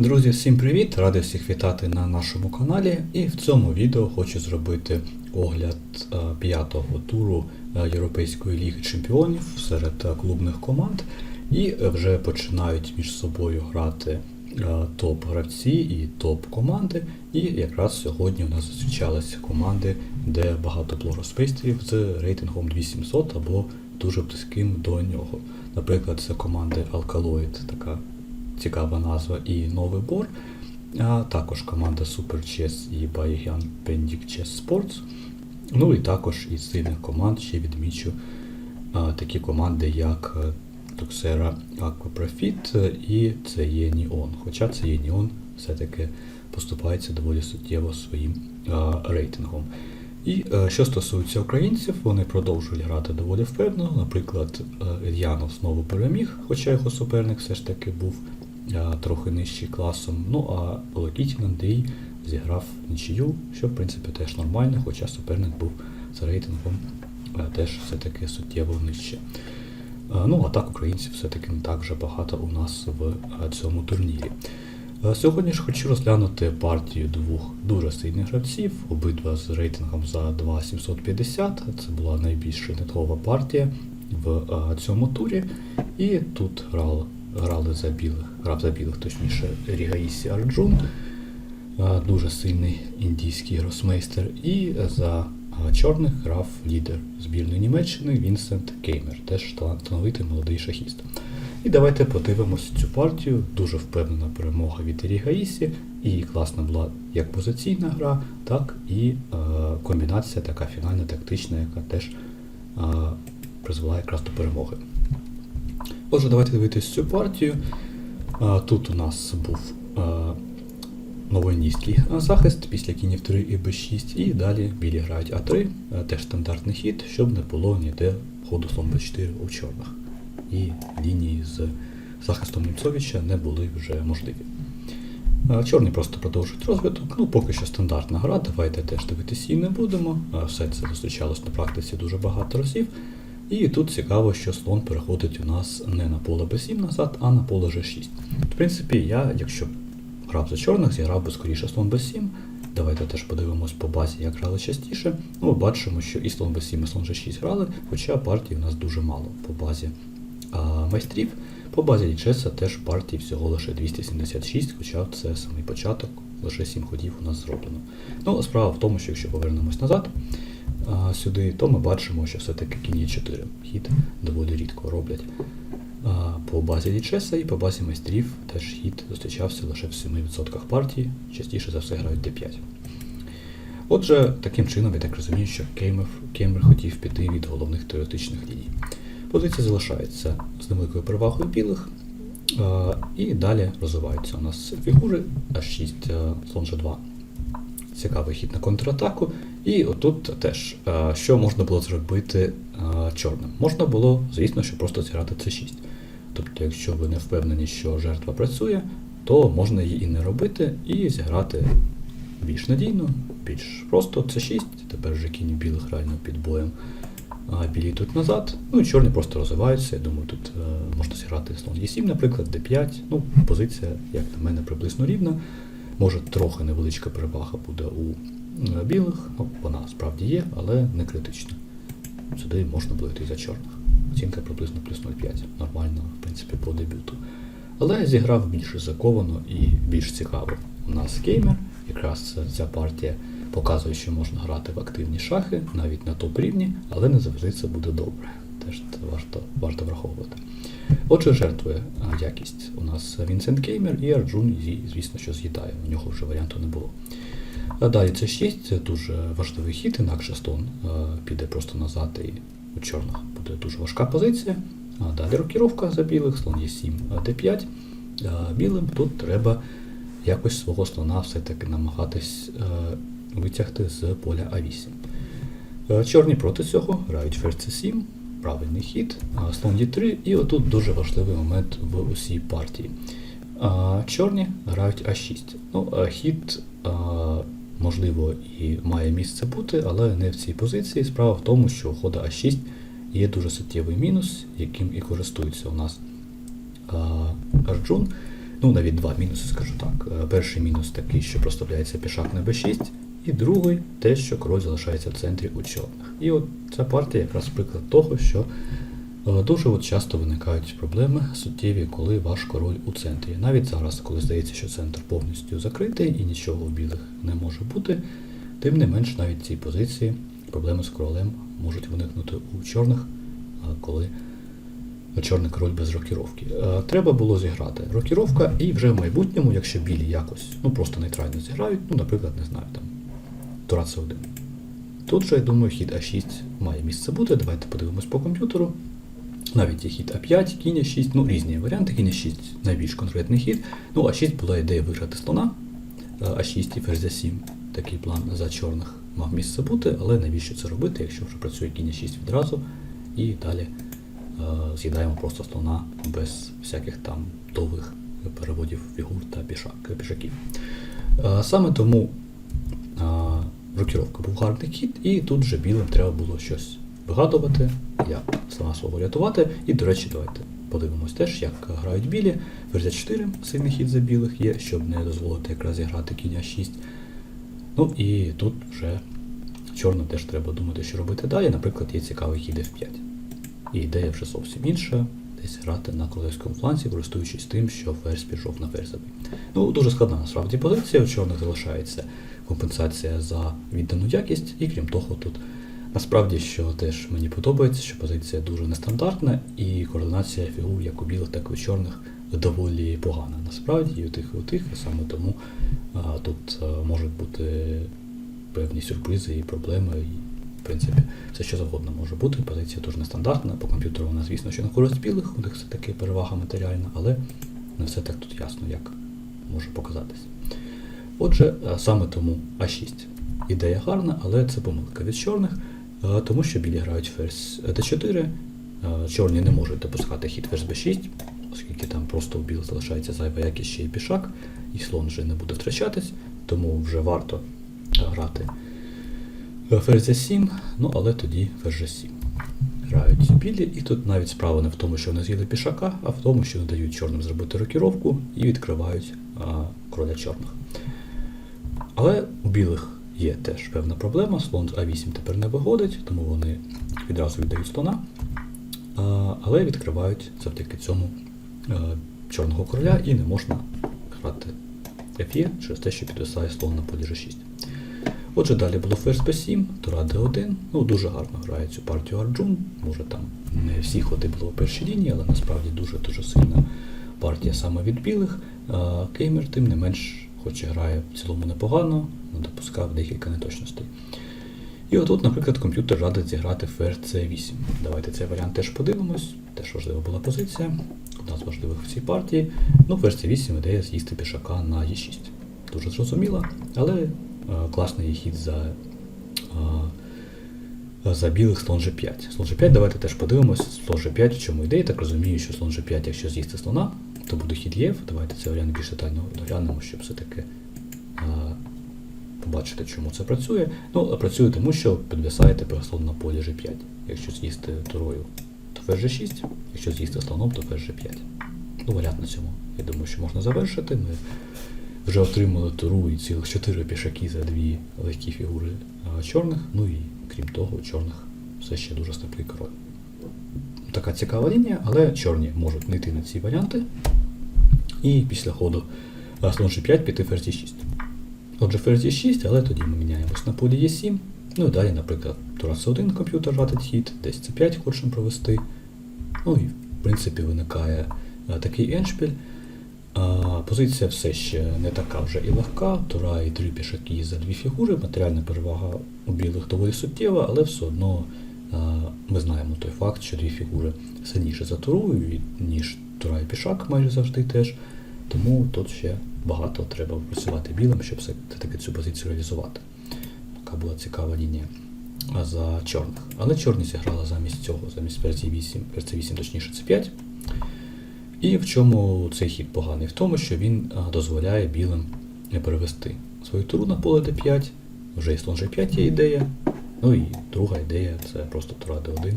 Друзі, всім привіт! Радий всіх вітати на нашому каналі. І в цьому відео хочу зробити огляд е, п'ятого туру е, Європейської ліги чемпіонів серед е, клубних команд. І вже починають між собою грати топ-гравці і топ-команди. І якраз сьогодні у нас зустрічалися команди, де багато плороспейстерів з рейтингом 2700 або дуже близьким до нього. Наприклад, це команди Alkaloid, така цікава назва і Новий Бор. А також команда Super Chess і Bayan Pendik Chess Sports. Ну і також із сильних команд ще відмічу а, такі команди, як е, Tuxera Aqua Profit е, і це є Neon. Хоча це є Neon все-таки поступається доволі суттєво своїм а, рейтингом. І е, що стосується українців, вони продовжують грати доволі впевнено. Наприклад, е, Ільянов знову переміг, хоча його суперник все ж таки був е, трохи нижчий класом. Ну а Локітін Андрій зіграв нічию, що в принципі теж нормально, хоча суперник був за рейтингом е, теж все-таки суттєво нижче. Е, Ну, а так українців все-таки не так вже багато у нас в е, цьому турнірі. Сьогодні ж хочу розглянути партію двох дуже сильних гравців, обидва з рейтингом за 2750. Це була найбільш нетлова партія в цьому турі. І тут грали, грали за білих, грав за білих, точніше, Рігаїсі Арджун, е, дуже сильний індійський гросмейстер. І за е, чорних грав лідер збірної Німеччини Вінсент Кеймер, теж талановитий молодий шахіст. І давайте подивимося цю партію. Дуже впевнена перемога від Ірі Гаїсі. І класна була як позиційна гра, так і е, комбінація така фінальна, тактична, яка теж е, призвела якраз до перемоги. Отже, давайте дивитися цю партію. Тут у нас був новоіндійський захист після кінів 3 і b6, і далі білі грають А3, е, теж стандартний хід, щоб не було ніде ходу слон b4 у чорних і лінії з захистом Німцовича не були вже можливі. Чорні просто продовжують розвиток. Ну, поки що стандартна гра, давайте теж дивитися її не будемо. Все це зустрічалось на практиці дуже багато разів. І тут цікаво, що слон переходить у нас не на поле b7 назад, а на поле g6. В принципі, я, якщо грав за чорних, зіграв би скоріше слон b7. Давайте теж подивимось по базі, як грали частіше. Ну, ми бачимо, що і слон b7, і слон g6 грали, хоча партій у нас дуже мало по базі а, майстрів. По базі лічеса теж партій всього лише 276, хоча це самий початок, лише 7 ходів у нас зроблено. Ну, справа в тому, що якщо повернемось назад сюди, то ми бачимо, що все-таки кінь є 4 хід доволі рідко роблять. А, по базі лічеса і по базі майстрів теж хід зустрічався лише в 7% партій, частіше за все грають d5. Отже, таким чином, я так розумію, що Кеймер, хотів піти від головних теоретичних ліній. Позиція залишається з невеликою перевагою білих. І далі розвиваються у нас фігури H6, е, слон G2. Цікавий хід на контратаку. І отут теж, е, що можна було зробити е, чорним? Можна було, звісно, що просто зіграти C6. Тобто, якщо ви не впевнені, що жертва працює, то можна її і не робити, і зіграти більш надійно, більш просто C6. Тепер вже кінь білих реально під боєм а білі йдуть назад, ну і чорні просто розвиваються. Я думаю, тут е, можна зіграти слон Е7, наприклад, d5. Ну, позиція, як на мене, приблизно рівна. Може трохи невеличка перевага буде у білих, ну, вона справді є, але не критична. Сюди можна було йти за чорних. Оцінка приблизно плюс 0,5. Нормально, в принципі, по дебюту. Але зіграв більш ризиковано і більш цікаво. У нас кеймер, якраз ця партія показує, що можна грати в активні шахи, навіть на топ-рівні, але не завжди це буде добре. Теж це варто, варто враховувати. Отже, жертвує якість. У нас Вінсент Кеймер і Арджун, звісно, що з'їдає. У нього вже варіанту не було. Далі це 6, це дуже важливий хід, інакше слон піде просто назад і у чорних буде дуже важка позиція. А далі рокіровка за білих, слон є 7, d5. Білим тут треба якось свого слона все-таки намагатись витягти з поля А8. Е, Чорні проти цього грають ферзь c7, правильний хід, слон d3, і отут дуже важливий момент в усій партії. Чорні грають А6. Ну, хід, можливо, і має місце бути, але не в цій позиції. Справа в тому, що у хода А6 є дуже суттєвий мінус, яким і користується у нас Арджун. Ну, навіть два мінуси, скажу так. Е, Перший мінус такий, що проставляється пішак на b6, і другий те, що король залишається в центрі у чорних. І от ця партія якраз приклад того, що дуже от часто виникають проблеми суттєві, коли ваш король у центрі. Навіть зараз, коли здається, що центр повністю закритий і нічого у білих не може бути, тим не менш навіть цій позиції проблеми з королем можуть виникнути у чорних, е, коли чорний король без рокіровки. Е, Треба було зіграти рокіровка, і вже в майбутньому, якщо білі якось ну просто нейтрально зіграють, ну, наприклад, не знаю, там Тура c 1 Тут же, я думаю, хід А6 має місце бути. Давайте подивимось по комп'ютеру. Навіть є хід А5, кінь А6, ну різні варіанти. Кінь А6 найбільш конкретний хід. Ну, А6 була ідея виграти слона, е, А6 і ферзь 7 Такий план за чорних мав місце бути, але навіщо це робити, якщо вже працює кінь А6 відразу і далі е, з'їдаємо просто слона без всяких там довгих переводів фігур та пішак, пішаків. Е, Саме тому е, рокіровка був гарний хід, і тут же білим треба було щось вигадувати, як слона свого рятувати. І, до речі, давайте подивимось теж, як грають білі. Верзя 4 сильний хід за білих є, щоб не дозволити якраз зіграти кінь А6. Ну і тут вже чорним теж треба думати, що робити далі. Наприклад, є цікавий хід F5. І ідея вже зовсім інша. Десь грати на королевському фланці, користуючись тим, що ферзь пішов на ферзовий. Ну, дуже складна насправді позиція. У чорних залишається компенсація за віддану якість, і крім того, тут насправді що теж мені подобається, що позиція дуже нестандартна, і координація фігур як у білих, так і у чорних доволі погана. Насправді, і у тих, і у тих, і саме тому а, тут а, можуть бути певні сюрпризи і проблеми. І, в принципі, все що завгодно може бути. Позиція дуже нестандартна. По комп'ютеру вона, звісно, що на користь білих, у них все таки перевага матеріальна, але не все так тут ясно, як може показатись. Отже, саме тому А6 ідея гарна, але це помилка від чорних, тому що білі грають ферзь d4, е, чорні не можуть допускати хід ферзь b6, оскільки там просто у білих залишається зайва якість ще й пішак, і слон вже не буде втрачатись, тому вже варто грати ферзь 7, ну але тоді ферзь 7. Грають білі, і тут навіть справа не в тому, що вони з'їли пішака, а в тому, що не дають чорним зробити рокіровку і відкривають а, короля чорних. Але у білих є теж певна проблема. Слон з А8 тепер не виходить, тому вони відразу віддають слона, але відкривають завдяки цьому чорного короля і не можна грати Ф'є через те, що підвисає слон на полі G6. Отже, далі було ферзь b7, тура d1. Ну, дуже гарно грає цю партію Арджун. Може там не всі ходи було у першій лінії, але насправді дуже-дуже сильна партія саме від білих. Кеймер, тим не менш, хоч і грає в цілому непогано, але допускав декілька неточностей. І отут, наприклад, комп'ютер радить зіграти ферзь c8. Давайте цей варіант теж подивимось. Теж важлива була позиція. Одна з важливих в цій партії. Ну, ферзь c8 ідея з'їсти пішака на e6. Дуже зрозуміла, але е, класний хід за, е, за білих слон g5. Слон g5, давайте теж подивимось. Слон g5, в чому ідея. Так розумію, що слон g5, якщо з'їсти слона, то буде хід єв. Давайте цей варіант більш детально доглянемо, щоб все-таки побачити, чому це працює. Ну, працює тому, що підвисає тепер слон на полі g5. Якщо з'їсти турою, то ферзь g6, якщо з'їсти слоном, то ферзь g5. Ну, варіант на цьому. Я думаю, що можна завершити. Ми вже отримали туру і цілих 4 пішаки за дві легкі фігури чорних. Ну і крім того, у чорних все ще дуже слабкий король. Така цікава лінія, але чорні можуть не йти на ці варіанти. І після ходу слон g5 піти ферзь e6. Отже, ферзь e6, але тоді ми міняємось на полі e7. Ну і далі, наприклад, тура c1 комп'ютер радить хід, десь c5 хочемо провести. Ну і в принципі виникає а, такий еншпіль. А, позиція все ще не така вже і легка. Тура і три пішаки за дві фігури. Матеріальна перевага у білих доволі суттєва, але все одно а, ми знаємо той факт, що дві фігури сильніше за турою, і- ніж тура і пішак майже завжди теж. Тому тут ще багато треба працювати білим, щоб все-таки цю позицію реалізувати. Така була цікава лінія за чорних. Але чорні зіграли замість цього, замість ферзі 8, ферзі 8 точніше це 5. І в чому цей хід поганий? В тому, що він дозволяє білим перевести свою туру на поле d5. Вже і слон g5 є ідея. Ну і друга ідея це просто тура d1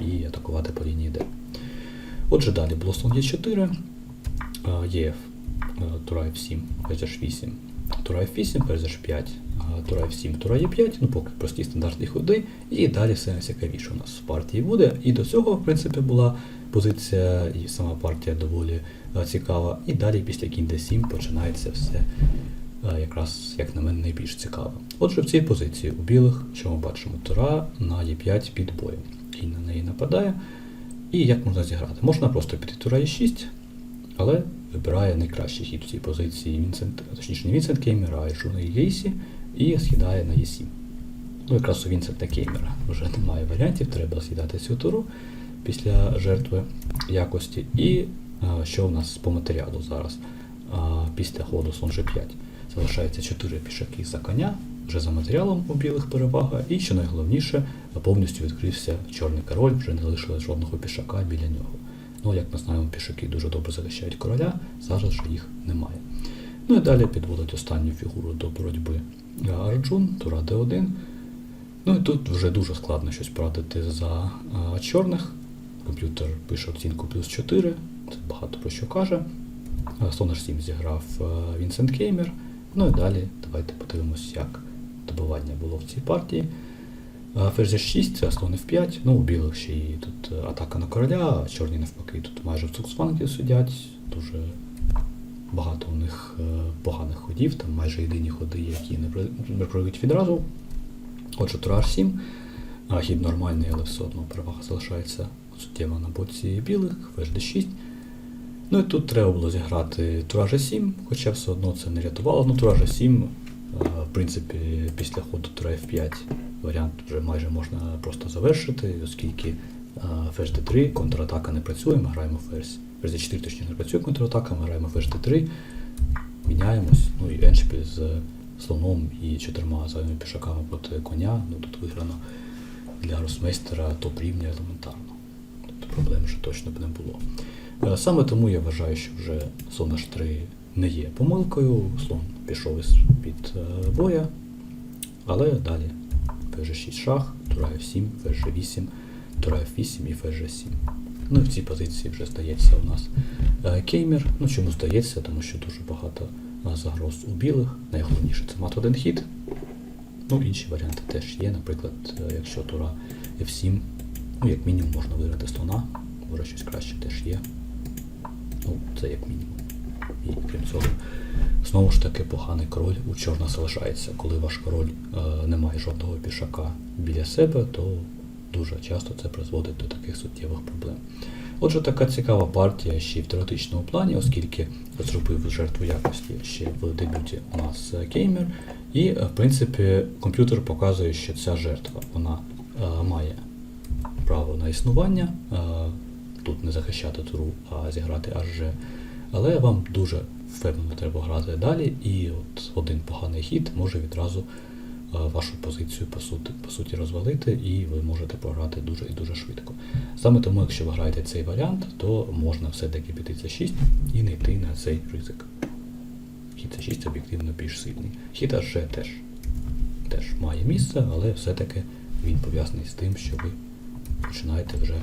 і атакувати по лінії d. Отже, далі було слон e4. е, ЄФ, е, тура F7, ферзь H8, тура F8, ферзь H5, е, тура F7, тура Е5, ну поки прості стандартні ходи, і далі все найцікавіше у нас в партії буде. І до цього, в принципі, була позиція, і сама партія доволі е, цікава. І далі після кінь D7 починається все е, якраз, як на мене, найбільш цікаво. Отже, в цій позиції у білих, що ми бачимо, тура на Е5 під боєм. Кінь на неї нападає. І як можна зіграти? Можна просто піти тура Е6, але вибирає найкращий хід в цій позиції Вінсент, точніше не Вінсент Кеймер, а Шуна Гейсі, і скидає на Е7. Ну, якраз у Вінсента Кеймера вже немає варіантів, треба скидати цю туру після жертви якості. І а, що у нас по матеріалу зараз? А, після ходу слон G5 залишається 4 пішаки за коня, вже за матеріалом у білих перевага, і що найголовніше, повністю відкрився чорний король, вже не залишилось жодного пішака біля нього. Ну, як ми знаємо, пішаки дуже добре захищають короля, зараз же їх немає. Ну і далі підводить останню фігуру до боротьби Арджун, Тура Д1. Ну і тут вже дуже складно щось порадити за а, чорних. Комп'ютер пише оцінку плюс 4, це багато про що каже. А, H7 зіграв Вінсент Кеймер. Ну і далі давайте подивимось, як добивання було в цій партії. Ферзь H6, це слон F5. Ну, у білих ще і тут е, атака на короля, а чорні навпаки тут майже в цуксфанки сидять. Дуже багато у них е, поганих ходів, там майже єдині ходи, які не пройдуть відразу. Отже, тура H7, а хід нормальний, але все одно перевага залишається суттєва на боці білих, ферзь D6. Ну і тут треба було зіграти тура G7, хоча все одно це не рятувало. Ну, тура G7, е, в принципі, після ходу тура F5 варіант вже майже можна просто завершити, оскільки е, ферзь D3, контратака не працює, ми граємо ферзь. Ферзь D4 точніше не працює контратака, ми граємо ферзь D3, міняємось, ну і еншпіль з слоном і чотирма зайвими пішаками проти коня. Ну тут виграно для гросмейстера топ рівня елементарно. Тобто проблем вже точно б не було. Е, Саме тому я вважаю, що вже слон H3 не є помилкою, слон пішов із під е, боя, але далі ферзь 6 шах, тура F7, ферзь 8, тура F8 і ферзь 7. Ну і в цій позиції вже здається у нас е, кеймер. Ну чому здається, тому що дуже багато е, загроз у білих. Найголовніше це мат один хід. Ну, інші варіанти теж є. Наприклад, якщо тура F7, ну, як мінімум можна виграти слона, може щось краще теж є. Ну, це як мінімум. І крім цього, знову ж таки, поганий король у чорна залишається. Коли ваш король е, не має жодного пішака біля себе, то дуже часто це призводить до таких суттєвих проблем. Отже, така цікава партія ще й в теоретичному плані, оскільки зробив жертву якості ще в дебюті у нас е, кеймер. І, е, в принципі, комп'ютер показує, що ця жертва вона е, має право на існування. Е, тут не захищати туру, а зіграти аж. Але вам дуже впевнено треба грати далі, і от один поганий хід може відразу е, вашу позицію по суті, по суті розвалити, і ви можете програти дуже і дуже швидко. Саме тому, якщо ви граєте цей варіант, то можна все-таки піти c 6 і не йти на цей ризик. Хід c 6 об'єктивно більш сильний. Хід аж теж, теж має місце, але все-таки він пов'язаний з тим, що ви починаєте вже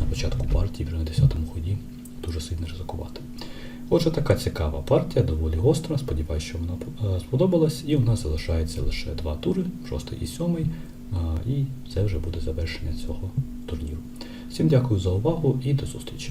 на початку партії, вже на 10-му ході, дуже сильно ризикувати. Отже, така цікава партія, доволі гостра. Сподіваюся, що вона е, сподобалась. І у нас залишається лише два тури, шостий і сьомий. е, І це вже буде завершення цього турніру. Всім дякую за увагу і до зустрічі.